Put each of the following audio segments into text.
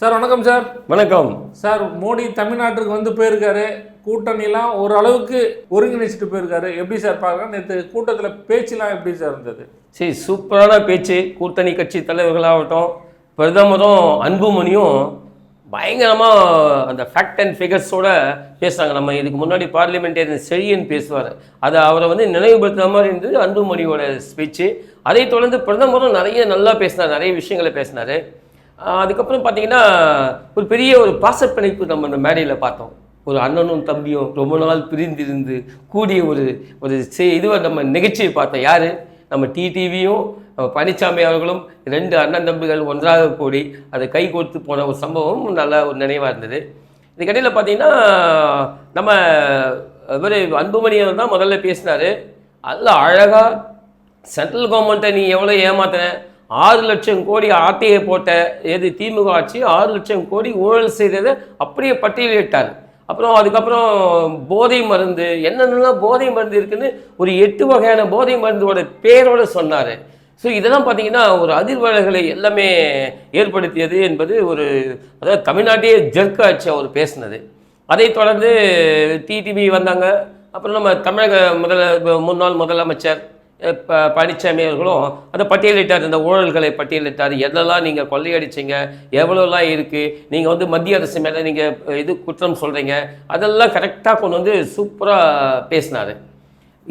Sir வணக்கம் sir. வணக்கம். Sir Modi தமிழ்நாட்டுக்கு வந்து போயிருக்காரு. கூட்டணிலாம் ஓரளவுக்கு ஒருங்கிணைச்சிட்டு போயிருக்காரு. எப்படி சார் பார்க்கலாம் நேற்று கூட்டத்தில் பேச்சுலாம் எப்படி சார் இருந்தது? சரி சூப்பரான பேச்சு. கூட்டணி கட்சி தலைவர்களாகட்டும் பிரதமரும் அன்புமணியும் பயங்கரமாக அந்த ஃபேக்ட் அண்ட் ஃபிகர்ஸோட பேசுகிறாங்க நம்ம இதுக்கு முன்னாடி பார்லிமெண்டேரியன் செழியன் பேசுவார். அதை அவரை வந்து நினைவுபடுத்துகிற மாதிரி இருந்தது அன்புமணியோட ஸ்பீச்சு அதைத் தொடர்ந்து பிரதமரும் நிறைய நல்லா பேசினார் நிறைய விஷயங்களை பேசினார். அதுக்கப்புறம் பார்த்தீங்கன்னா ஒரு பெரிய ஒரு பாசப்பிணைப்பு நம்ம அந்த மேடையில் பார்த்தோம். ஒரு அண்ணனும் தம்பியும் ரொம்ப நாள் பிரிந்திருந்து கூடிய ஒரு ஒரு செ இதுவாக நம்ம நிகழ்ச்சியை பார்த்தோம் யார்? நம்ம டிடிவியும் நம்ம பழனிசாமி அவர்களும் ரெண்டு அண்ணன் தம்பிகள் ஒன்றாக கூடி அதை கை கொடுத்து போன ஒரு சம்பவம் நல்ல ஒரு நினைவாக இருந்தது. இதுக்கடையில் பார்த்தீங்கன்னா நம்ம இவர் அன்புமணி அவர் தான் முதல்ல பேசினார். அதில் அழகாக சென்ட்ரல் கவர்மெண்ட்டை நீ எவ்வளோ ஏமாத்தின? ஆறு லட்சம் கோடி ஆட்டையை போட்ட எது திமுக ஆட்சி ஆறு லட்சம் கோடி ஊழல் செய்ததை அப்படியே பட்டியலிட்டார் அப்புறம் அதுக்கப்புறம் போதை மருந்து என்னென்னலாம் போதை மருந்து இருக்குன்னு ஒரு எட்டு வகையான போதை மருந்தோட பேரோட சொன்னார். ஸோ இதெல்லாம் பார்த்தீங்கன்னா ஒரு அதிர்வலைகளை எல்லாமே ஏற்படுத்தியது என்பது ஒரு அதாவது தமிழ்நாட்டையே ஜெர்க்காச்சு அவர் பேசினது. அதைத் தொடர்ந்து டிடிவி வந்தாங்க. அப்புறம் நம்ம தமிழக முதல முன்னாள் முதலமைச்சர் பழனிசாமி அவர்களும் அந்த பட்டியலிட்டார் இந்த ஊழல்களை பட்டியலிட்டார். எதெல்லாம் நீங்கள் கொள்ளையடிச்சீங்க? எவ்வளோலாம் இருக்குது நீங்கள் வந்து மத்திய அரசு மேலே நீங்கள் இது குற்றம் சொல்கிறீங்க அதெல்லாம் கரெக்டாக கொண்டு வந்து சூப்பராக பேசினார்.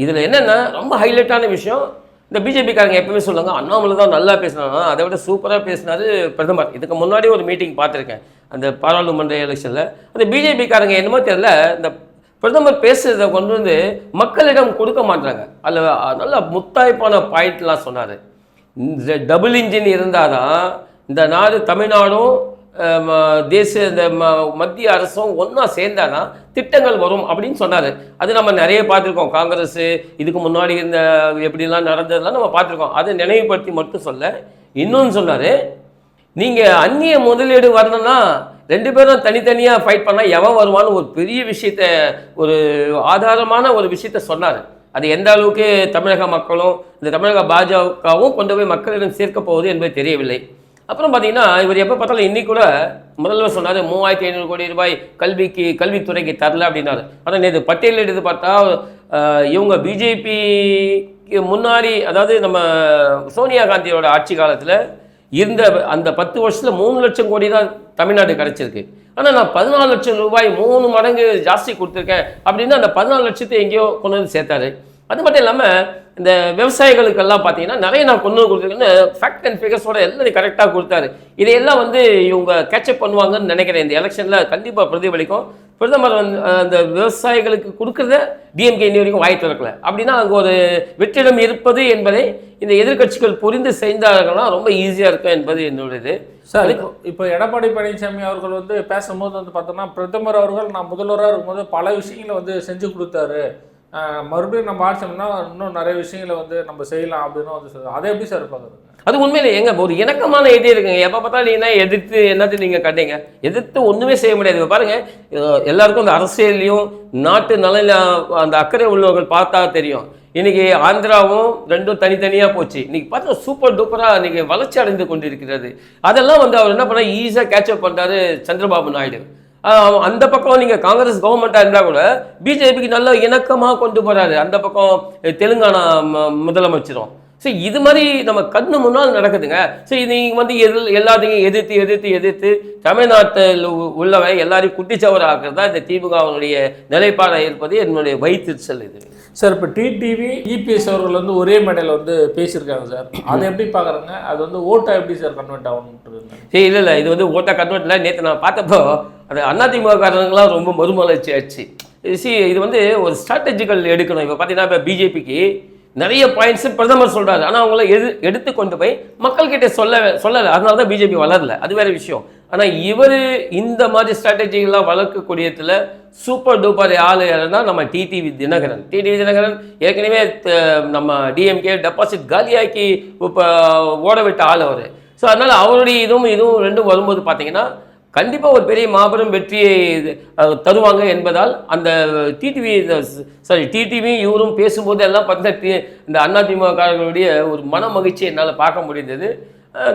இதில் என்னென்னா ரொம்ப ஹைலைட்டான விஷயம் இந்த பிஜேபிக்காரங்க எப்பவுமே சொல்லுவாங்க அண்ணாமலை தான் நல்லா பேசினாங்க அதை விட சூப்பராக பேசினாரு பிரதமர். இதுக்கு முன்னாடி ஒரு மீட்டிங் பார்த்துருக்கேன் அந்த பாராளுமன்ற எலெக்ஷனில் அந்த பிஜேபிக்காரங்க என்னமோ தெரியல இந்த பிரதமர் பேசுறதை கொண்டு வந்து மக்களிடம் கொடுக்க மாட்டாங்க. அதில் நல்ல முத்தாய்ப்பான பாயிண்ட்லாம் சொன்னார். இந்த டபுள் இன்ஜின் இருந்தால் தான் இந்த நாடு தமிழ்நாடும் தேசிய இந்த ம- மத்திய அரசும் ஒன்றா சேர்ந்தால் தான் திட்டங்கள் வரும் அப்படின்னு சொன்னார். அது நம்ம நிறைய பார்த்துருக்கோம். காங்கிரஸ் இதுக்கு முன்னாடி இந்த எப்படிலாம் நடந்ததெல்லாம் நம்ம பார்த்துருக்கோம். அதை நினைவுபடுத்தி மட்டும் சொல்ல இன்னொன்று சொன்னார் நீங்கள் அந்நிய முதலீடு வரணும்னா ரெண்டு பேரும் தனித்தனியாக ஃபைட் பண்ணால் எவன் வருவான்னு ஒரு பெரிய விஷயத்த ஒரு ஆதாரமான ஒரு விஷயத்த சொன்னார். அது எந்த அளவுக்கு தமிழக மக்களும் இந்த தமிழக பாஜகவும் கொண்டு போய் மக்களிடம் சேர்க்க போகுது என்பது தெரியவில்லை. அப்புறம் பார்த்தீங்கன்னா இவர் எப்போ பார்த்தாலும் இன்னைக்கு கூட முதல்வர் சொன்னார் மூவாயிரத்தி ஐநூறு கோடி ரூபாய் கல்விக்கு கல்வித்துறைக்கு தரல அப்படின்னாரு. ஆனால் நேற்று பட்டியல் எடுத்து பார்த்தா இவங்க பிஜேபிக்கு முன்னாடி அதாவது நம்ம சோனியா காந்தியோட ஆட்சி காலத்தில் இருந்த அந்த பத்து வருஷத்தில் மூணு லட்சம் கோடி தான் தமிழ்நாடு கிடைச்சிருக்கு. ஆனால் நான் பதினாலு லட்சம் ரூபாய் மூணு மடங்கு ஜாஸ்தி கொடுத்துருக்கேன் அப்படின்னு அந்த பதினாலு லட்சத்தை எங்கேயோ கொண்டு வந்து சேர்த்தாரு. அது மட்டும் இல்லாமல் இந்த விவசாயிகளுக்கெல்லாம் பார்த்தீங்கன்னா நிறைய நான் கொண்டு வந்து கொடுத்துருக்கேன்னு ஃபேக்ட் அண்ட் ஃபிகர்ஸோட எல்லாம் கரெக்டாக கொடுத்தாரு. இதையெல்லாம் வந்து இவங்க கேட்சப் பண்ணுவாங்கன்னு நினைக்கிறேன். இந்த எலெக்ஷனில் கண்டிப்பாக பிரதிபலிக்கும். பிரதமர் வந்து அந்த விவசாயிகளுக்கு கொடுக்குறத டிஎம்கே இன்னி வரைக்கும் வாய் திறக்கல. அப்படின்னா அங்கே ஒரு வெற்றிடம் இருப்பது என்பதை இந்த எதிர்க்கட்சிகள் புரிந்து செய்தார்கள்னா ரொம்ப ஈஸியாக இருக்கும் என்பது என்னுடையது. சார் இப்போ எடப்பாடி பழனிசாமி அவர்கள் வந்து பேசும்போது வந்து பார்த்தோன்னா பிரதமர் அவர்கள் நான் முதல்வராக இருக்கும்போது பல விஷயங்களை வந்து செஞ்சு கொடுத்தாரு. மறுபடியும் நம்ம ஆட்சி பண்ணா இன்னும் நிறைய விஷயங்களை வந்து நம்ம செய்யலாம் அப்படின்னு வந்து அதை எப்படி சார் பார்க்குறதுங்க அது உண்மையில எங்க ஒரு இணக்கமான இதே இருக்குங்க. எப்போ பார்த்தாலும் என்ன எதிர்த்து என்னத்தை நீங்க கட்டீங்க எதிர்த்து ஒன்றுமே செய்ய முடியாது. இப்ப பாருங்க எல்லாருக்கும் அந்த அரசியல்லையும் நாட்டு நலனில் அந்த அக்கறை உள்ளவர்கள் பார்த்தா தெரியும். இன்னைக்கு ஆந்திராவும் ரெண்டும் தனித்தனியாக போச்சு. இன்னைக்கு பார்த்தா சூப்பர் டூப்பராக இன்னைக்கு வளர்ச்சி அடைந்து கொண்டிருக்கிறது. அதெல்லாம் வந்து அவர் என்ன பண்ணால் ஈஸியாக கேட்சப் பண்ணுறாரு சந்திரபாபு நாயுடு. அந்த பக்கம் நீங்கள் காங்கிரஸ் கவர்மெண்ட்டாக இருந்தால் கூட பிஜேபிக்கு நல்ல இணக்கமாக கொண்டு போகிறாரு அந்த பக்கம் தெலுங்கானா ம- முதலமைச்சரும். சரி இது மாதிரி நம்ம கண்ணு முன்னால் நடக்குதுங்க. சரி நீங்கள் வந்து எது எல்லாத்தையும் எதிர்த்து எதிர்த்து எதிர்த்து தமிழ்நாட்டில் உ- உள்ளவை எல்லாரையும் குட்டிச்சவர் ஆக்குறது தான் இந்த திமுகவினுடைய நிலைப்பாடாக இருப்பது என்னுடைய வயிற்றுச்சல் இது. சார் இப்போ டிடிவி இபிஎஸ் அவர்கள் வந்து ஒரே மேடையில் வந்து பேசியிருக்காங்க சார். அதை எப்படி பார்க்குறாங்க? அது வந்து ஓட்டா எப்படி சார் கன்வெர்ட் ஆகணுன்ட்டு சரி இல்லை இல்லை இது வந்து ஓட்டா கன்வெர்ட்டில் நேற்று நான் பார்த்தப்போ அது அதிமுக காரங்களாம் ரொம்ப மறுமலர்ச்சி ஆச்சு சி இது வந்து ஒரு ஸ்ட்ராட்டஜிக்கல் எடுக்கணும். இப்போ பார்த்தீங்கன்னா இப்போ பிஜேபிக்கு நிறைய பாயிண்ட்ஸ் பிரதமர் சொல்றாரு. ஆனால் அவங்கள எது எடுத்து கொண்டு போய் மக்கள்கிட்ட சொல்ல சொல்லலை. அதனால தான் பிஜேபி வளரல. அது வேற விஷயம். ஆனால் இவர் இந்த மாதிரி ஸ்ட்ராட்டஜிகள்லாம் வளர்க்கக்கூடியதில் சூப்பர் டூப்பர் ஆள் யாருன்னா நம்ம டிடிவி தினகரன். டிடிவி தினகரன் ஏற்கனவே நம்ம டிஎம்கே டெபாசிட் காலியாக்கி இப்போ ஓட விட்ட ஆள் அவர். ஸோ அதனால் அவருடைய இதுவும் இதுவும் ரெண்டும் வரும்போது பார்த்தீங்கன்னா கண்டிப்பாக ஒரு பெரிய மாபெரும் வெற்றியை இது, தருவாங்க என்பதால் அந்த டிடிவி சாரி டிடிவி இவரும் பேசும்போது எல்லாம் பார்த்தீங்கன்னா இந்த அதிமுககாரர்களுடைய ஒரு மன மகிழ்ச்சி என்னால் பார்க்க முடிந்தது.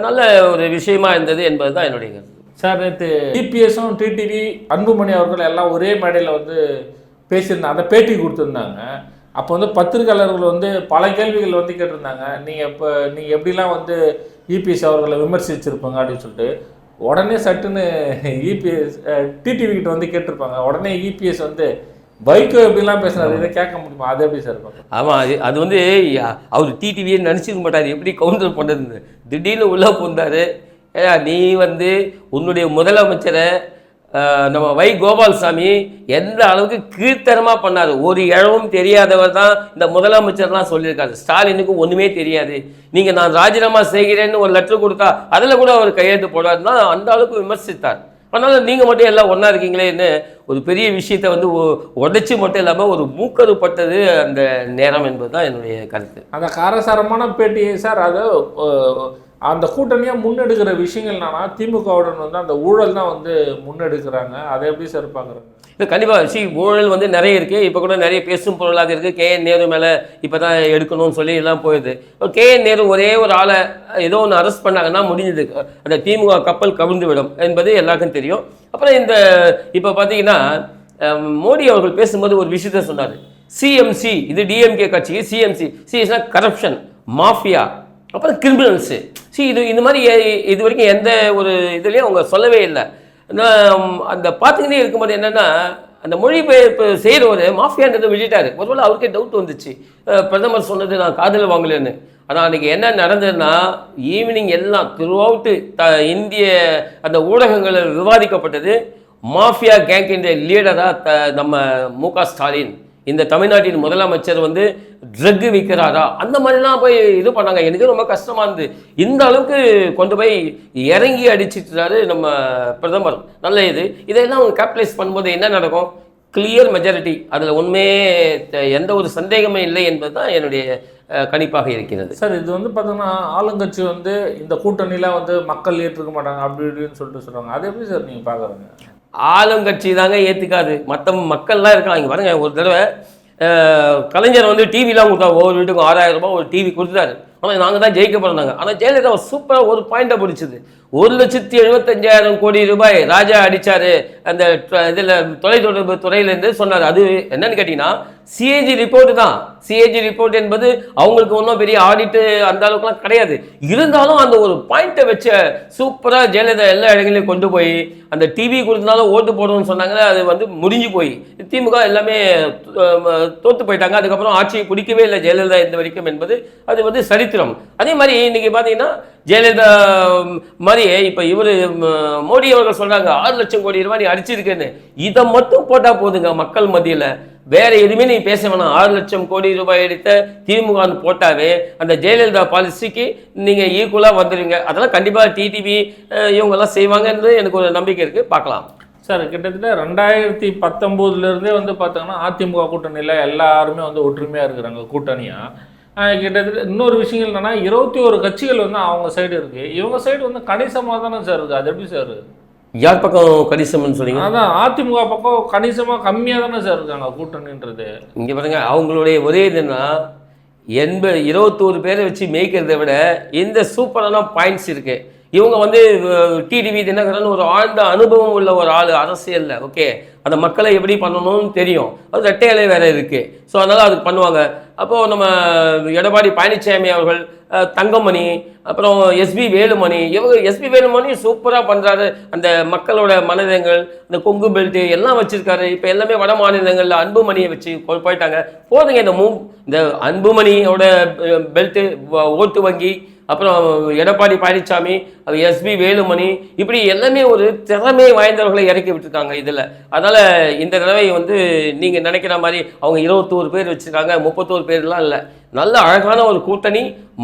நல்ல ஒரு விஷயமா இருந்தது என்பது தான் என்னுடைய கருத்து. சார் நேற்று டிபிஎஸும் டிடிவி அன்புமணி அவர்கள் எல்லாம் ஒரே மேடையில் வந்து பேசியிருந்தாங்க. அந்த பேட்டி கொடுத்துருந்தாங்க. அப்போ வந்து பத்திரிகையாளர்கள் வந்து பல கேள்விகள் வந்து கேட்டிருந்தாங்க. நீங்கள் இப்போ நீங்கள் எப்படிலாம் வந்து இபிஎஸ் அவர்களை விமர்சிச்சிருப்பாங்க அப்படின்னு சொல்லிட்டு. உடனே சட்டுன்னு இபிஎஸ் டிடிவி கிட்ட வந்து கேட்டிருப்பாங்க. உடனே இபிஎஸ் வந்து பைக்கோ எப்படிலாம் பேசுனாரு? இதை கேட்க முடியுமா? அது எப்படி சார் ஆமாம் அது அது வந்து அவர் டிடிவியே நினச்சிக்க மாட்டார். எப்படி கவுண்டர் பண்ணுறதுன்னு திடீர்னு உள்ளே போந்தார். ஏயா நீ வந்து உன்னுடைய முதலமைச்சரை நம்ம வை கோபால்சாமி எந்த அளவுக்கு கீழ்த்தரமாக பண்ணார்? ஒரு இழவும் தெரியாதவர் தான் இந்த முதலமைச்சர்லாம் சொல்லியிருக்காரு. ஸ்டாலினுக்கு ஒன்றுமே தெரியாது. நீங்கள் நான் ராஜினாமா செய்கிறேன்னு ஒரு லெட்டர் கொடுத்தா அதில் கூட அவர் கையெழுத்து போடாதுன்னா அந்த அளவுக்கு விமர்சித்தார். அதனால நீங்கள் மட்டும் எல்லாம் ஒன்றா இருக்கீங்களேன்னு ஒரு பெரிய விஷயத்தை வந்து உடைச்சி மட்டும் இல்லாமல் ஒரு மூக்கறுப்பட்டது அந்த நேரம் என்பது தான் என்னுடைய கருத்து. அந்த காரசாரமான பேட்டியை சார். அதை அந்த கூட்டணியாக முன்னெடுக்கிற விஷயங்கள் என்னன்னா திமுகவுடன் வந்து அந்த ஊழல் தான் வந்து முன்னெடுக்கிறாங்க. அதை எப்படி சார் பார்க்குறாங்க? இது கண்டிப்பாக சி ஊழல் வந்து நிறைய இருக்குது இப்போ கூட நிறைய பேசும் பொருளாக இருக்குது கே. என். நேரு மேலே இப்போ தான் எடுக்கணும்னு சொல்லி எல்லாம் போயிடுது. இப்போ கே. என். நேரு ஒரே ஒரு ஆளை ஏதோ ஒன்று அரெஸ்ட் பண்ணாங்கன்னா முடிஞ்சது. அந்த திமுக கப்பல் கவிழ்ந்து விடும் என்பது எல்லாருக்கும் தெரியும். அப்புறம் இந்த இப்போ பார்த்தீங்கன்னா மோடி அவர்கள் பேசும்போது ஒரு விஷயத்த சொன்னார். சிஎம்சி இது டிஎம்கே கட்சிக்கு சிஎம்சி சிஎஸ்னா கரப்ஷன் மாஃபியா அப்புறம் கிரிமினல்ஸு சி இது இந்த மாதிரி இது வரைக்கும் எந்த ஒரு இதுலேயும் அவங்க சொல்லவே இல்லை. நான் அந்த பார்த்துக்கிட்டே இருக்கும்போது என்னென்னா அந்த மொழிபெயர்ப்பு செய்கிறவர் மாஃபியான்றதை விட்டுட்டார். ஒருவேளை அவருக்கே டவுட் வந்துச்சு. பிரதமர் சொன்னது நான் காதில் வாங்கலன்னு. ஆனால் அன்றைக்கி என்ன நடந்ததுன்னா ஈவினிங் எல்லாம் த்ரூ அவுட்டு த இந்திய அந்த ஊடகங்களில் விவாதிக்கப்பட்டது மாஃபியா கேங்கின்ற லீடராக த நம்ம மு க ஸ்டாலின். இந்த தமிழ்நாட்டின் முதலமைச்சர் வந்து ட்ரக் விற்கிறாரா? அந்த மாதிரிலாம் போய் இது பண்ணாங்க. எனக்கு ரொம்ப கஷ்டமாக இருந்தது. இந்த அளவுக்கு கொண்டு போய் இறங்கி அடிச்சிட்டாரு நம்ம பிரதமர். நல்ல இது. இதையெல்லாம் அவங்க கேபிட்டலைஸ் பண்ணும்போது என்ன நடக்கும்? கிளியர் மெஜாரிட்டி அதில் உண்மையே எந்த ஒரு சந்தேகமே இல்லை என்பது தான் என்னுடைய கணிப்பாக இருக்கிறது. சார் இது வந்து பார்த்தோன்னா ஆளுங்கட்சி வந்து இந்த கூட்டணியில் வந்து மக்கள் ஏற்றுக்க மாட்டாங்க அப்படி இப்படின்னு சொல்லிட்டு சொல்கிறாங்க அதை எப்படி சார் நீங்கள் பார்க்குறீங்க ஆளுங்கட்சி தாங்க ஏற்றுக்காது மற்ற மக்கள்லாம் இருக்காங்க. இங்கே பாருங்கள் ஒரு தடவை கலைஞர் வந்து டிவிலாம் கொடுத்தாரு ஒவ்வொரு வீட்டுக்கும் ஆறாயிரம் ரூபாய் ஒரு டிவி கொடுத்தாரு ஆனால் நாங்கள் தான் ஜெயிக்க போகிறாங்க ஆனால் ஜெயலலிதா சூப்பராக ஒரு பாயிண்டை பிடிச்சது. ஒரு லட்சத்தி எழுபத்தஞ்சாயிரம் கோடி ரூபாய் ராஜா அடித்தார் அந்த இதில் தொலைத்தொடர்பு துறையிலேருந்து சொன்னார். அது என்னன்னு கேட்டிங்கன்னா சிஏஜி ரிப்போர்ட் தான். சிஏஜி ரிப்போர்ட் என்பது அவங்களுக்கு ஒன்றும் பெரிய ஆடிட்டு அந்த அளவுக்குலாம் கிடையாது. இருந்தாலும் அந்த ஒரு பாயிண்ட்டை வச்ச சூப்பராக ஜெயலலிதா எல்லா இடங்களையும் கொண்டு போய் அந்த டிவி கொடுத்தனாலும் ஓட்டு போடணும்னு சொன்னாங்க. அது வந்து முடிஞ்சு போய். திமுக எல்லாமே தோற்று போயிட்டாங்க. அதுக்கப்புறம் ஆட்சியை பிடிக்கவே இல்லை ஜெயலலிதா இந்த வரைக்கும் என்பது. அது வந்து சரி சரித்திரம். அதே மாதிரி இன்னைக்கு பார்த்தீங்கன்னா ஜெயலலிதா மாதிரி இப்போ இவர் மோடி அவர்கள் சொல்றாங்க ஆறு லட்சம் கோடி ரூபாய் நீ அடிச்சிருக்கேன்னு. இதை மட்டும் போட்டால் போதுங்க மக்கள் மத்தியில். வேற எதுவுமே நீ பேச வேணாம். ஆறு லட்சம் கோடி ரூபாய் எடுத்த திமுகன்னு போட்டாவே அந்த ஜெயலலிதா பாலிசிக்கு நீங்கள் ஈக்குவலாக வந்துடுங்க அதெல்லாம் கண்டிப்பாக டிடிவி இவங்கெல்லாம் செய்வாங்கன்றது எனக்கு ஒரு நம்பிக்கை இருக்குது பார்க்கலாம். சார் கிட்டத்தட்ட ரெண்டாயிரத்தி பத்தொம்போதுலேருந்தே வந்து பார்த்தீங்கன்னா அதிமுக கூட்டணியில் எல்லாருமே வந்து ஒற்றுமையாக இருக்கிறாங்க கூட்டணியாக கிட்டத்தட்ட இன்னொரு விஷயங்கள் என்னன்னா இருபத்தி ஒரு கட்சிகள் வந்து அவங்க சைடு இருக்கு. இவங்க சைடு வந்து கணிசமாக தானே சார் இருக்கு. அது எப்படி சார் யார் பக்கம் கணிசம்னு சொன்னீங்க அதான் அதிமுக பக்கம் கணிசமாக கம்மியாக தானே சார் இருக்காங்க கூட்டணின்றது. இங்கே பாருங்க அவங்களுடைய ஒரே இதுன்னா எண்பது இருபத்தோரு பேரை வச்சு மேய்க்கிறத விட இந்த சூப்பரான பாயிண்ட்ஸ் இருக்கு. இவங்க வந்து டிடிவி தினகரன் ஒரு ஆழ்ந்த அனுபவம் உள்ள ஒரு ஆள் அரசியலில் ஓகே? அந்த மக்களை எப்படி பண்ணணும்னு தெரியும். அது ரெட்டை வேறு வேற இருக்கு. ஸோ அதனால் அதுக்கு பண்ணுவாங்க. அப்போ நம்ம எடப்பாடி பழனிசாமி அவர்கள் தங்கமணி அப்புறம் எஸ்பி வேலுமணி இவங்க எஸ்பி வேலுமணி சூப்பராக பண்ணுறாரு அந்த மக்களோட மனிதங்கள் இந்த கொங்கு பெல்ட்டு எல்லாம் வச்சுருக்காரு. இப்போ எல்லாமே வட மாநிலங்களில் அன்புமணியை வச்சு போயிட்டாங்க. போதுங்க இந்த மூ இந்த அன்புமணியோட பெல்ட்டு ஓட்டு வங்கி அப்புறம் எடப்பாடி பழனிசாமி எஸ்பி வேலுமணி இப்படி எல்லாமே ஒரு திறமை வாய்ந்தவர்களை இறக்கி விட்டுருக்காங்க இதில். அதனால் இந்த தடவை வந்து நீங்கள் நினைக்கிற மாதிரி அவங்க இருபத்தோரு பேர் வச்சுருக்காங்க முப்பத்தோரு பேர்லாம் இல்லை. நல்ல அழகான ஒரு கூட்டணி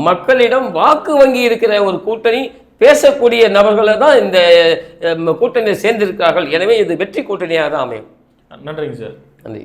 மக்களிடம் வாக்கு வங்கி இருக்கிற ஒரு கூட்டணி பேசக்கூடிய நபர்களை தான் இந்த கூட்டணியில் சேர்ந்திருக்கிறார்கள். எனவே இது வெற்றி கூட்டணியாக தான் அமையும். நன்றிங்க சார். நன்றி.